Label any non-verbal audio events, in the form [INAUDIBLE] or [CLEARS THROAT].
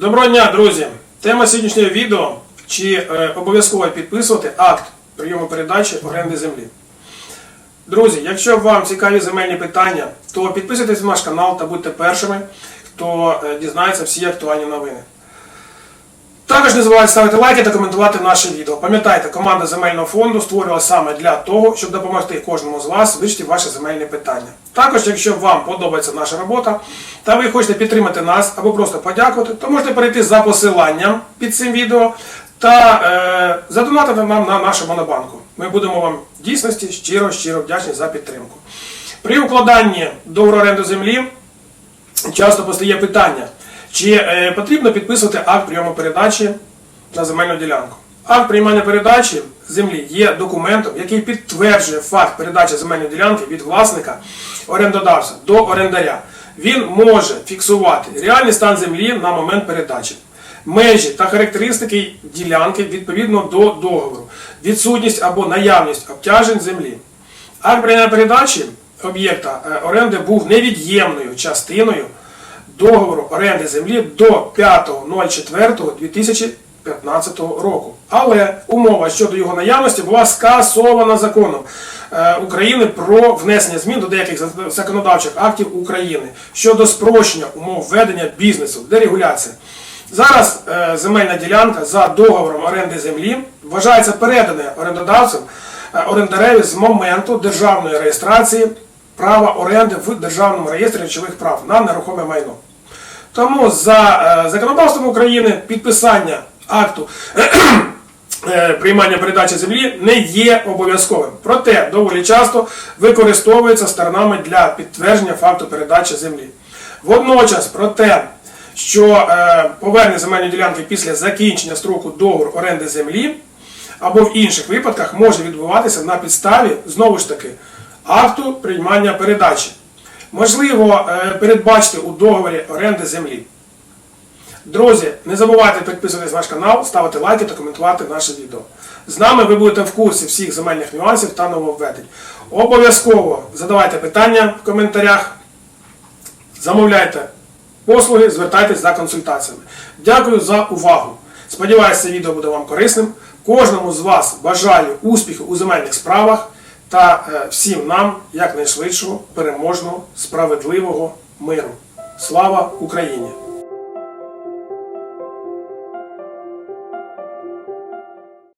Доброго дня, друзі! Тема сьогоднішнього відео чи е, обов'язково підписувати акт прийому передачі оренди землі. Друзі, якщо вам цікаві земельні питання, то підписуйтесь на наш канал та будьте першими, хто е, дізнається всі актуальні новини. Також не забувайте ставити лайки та коментувати наше відео. Пам'ятайте, команда земельного фонду створювала саме для того, щоб допомогти кожному з вас вирішити ваше земельне питання. Також, якщо вам подобається наша робота та ви хочете підтримати нас або просто подякувати, то можете перейти за посиланням під цим відео та е, задонатити нам на нашу монобанку. Ми будемо вам дійсності щиро щиро вдячні за підтримку. При укладанні договору оренди землі часто постає питання, чи е, потрібно підписувати акт прийому передачі на земельну ділянку. Акт приймання передачі землі є документом, який підтверджує факт передачі земельної ділянки від власника орендодавця до орендаря. Він може фіксувати реальний стан землі на момент передачі, межі та характеристики ділянки відповідно до договору, відсутність або наявність обтяжень землі. Акт прийняття передачі об'єкта е, оренди був невід'ємною частиною договору оренди землі до 5.04.2015 року. Але умова щодо його наявності була скасована законом е, України про внесення змін до деяких законодавчих актів України щодо спрощення умов ведення бізнесу, дерегуляції. Зараз е, земельна ділянка за договором оренди землі вважається переданою орендодавцем е, орендареві з моменту державної реєстрації права оренди в Державному реєстрі речових прав на нерухоме майно. Тому за е, законодавством України підписання акту [CLEARS THROAT] е, приймання передачі землі не є обов'язковим. Проте доволі часто використовується сторонами для підтвердження факту передачі землі. Водночас про те, що е, повернення земельної ділянки після закінчення строку договору оренди землі або в інших випадках може відбуватися на підставі знову ж таки акту приймання передачі. Можливо е, передбачити у договорі оренди землі. Друзі, не забувайте підписуватись на наш канал, ставити лайки та коментувати наше відео. З нами ви будете в курсі всіх земельних нюансів та нововведень. Обов'язково задавайте питання в коментарях, замовляйте послуги, звертайтесь за консультаціями. Дякую за увагу. Сподіваюся, це відео буде вам корисним. Кожному з вас бажаю успіху у земельних справах та е, всім нам якнайшвидшого, переможного, справедливого миру. Слава Україні!